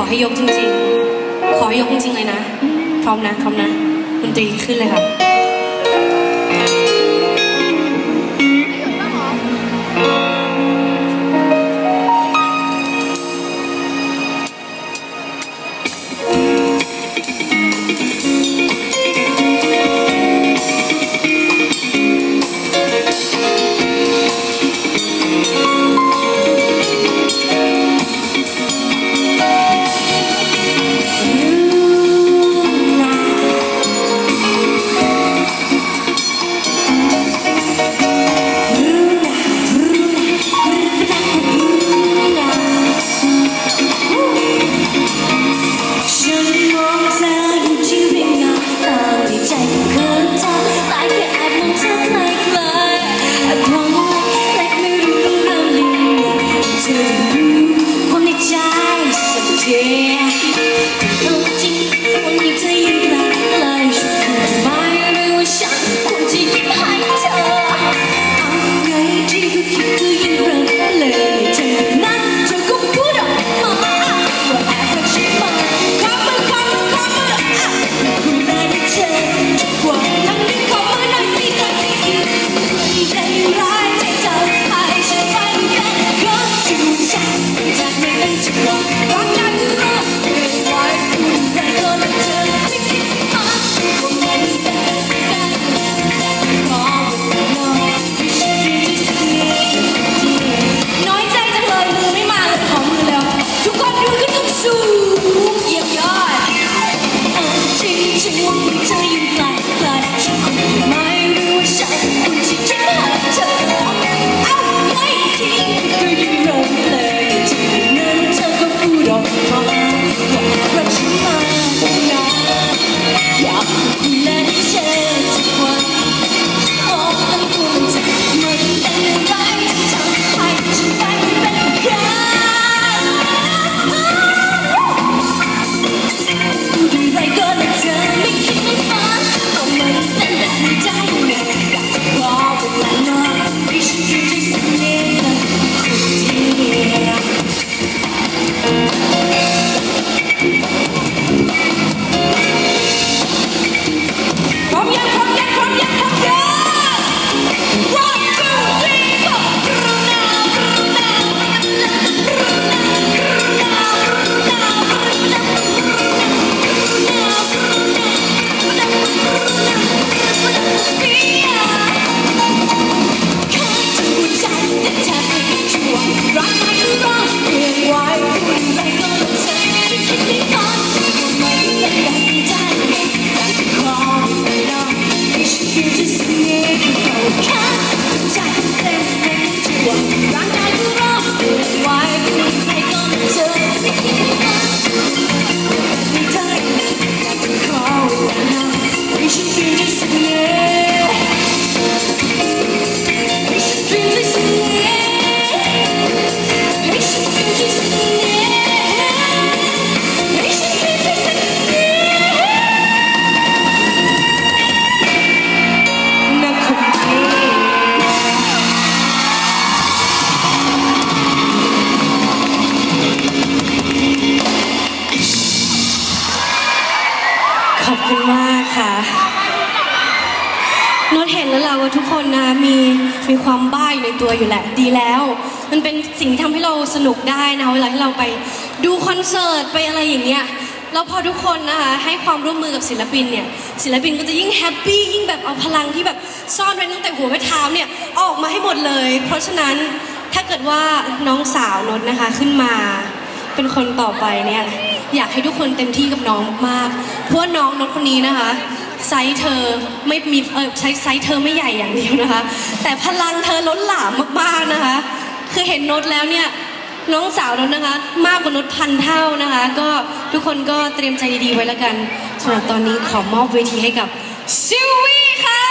อให้ยกจริง ๆ ขอให้ยกจริงๆเลยนะ พร้อมนะ พร้อมนะดนตรีขึ้นเลยค่ะ ขอบคุณมากค่ะโนเห็นแล้วเราว่าทุกคนนะมีมีความบ้าอยู่ในตัวอยู่แหละ ดีแล้ว มันเป็นสิ่งที่ทำให้เราสนุกได้นะเวลาที่เราไปดูคอนเสิร์ตไปอะไรอย่างเงี้ยแล้วพอทุกคนนะคะให้ความร่วมมือกับศิลปินเนี่ยศิลปินก็จะยิ่งแฮปปี้ยิ่งแบบเอาพลังที่แบบซ่อนไว้ตั้งแต่หัวไปเท้าเนี่ยออกมาให้หมดเลย เพราะฉะนั้นถ้าเกิดว่าน้องสาวนนนะคะขึ้นมา เป็นคนต่อไปเนี่ย อยากให้ทุกคนเต็มที่กับน้องมาก เพราะน้องนนท์คนนี้นะคะ ไซส์เธอไม่มีเออใช้ไซส์เธอไม่ใหญ่อย่างเดียวนะคะ แต่พลังเธอล้นหลามมากๆนะคะ คือเห็นโน้ตแล้วเนี่ยน้องสาวนนท์นะคะ มากกว่าน้ตพันเท่านะคะ ก็ทุกคนก็เตรียมใจดีๆไว้แล้วกันสำหรับตอนนี้ขอมอบเวทีให้กับซิวี่ค่ะ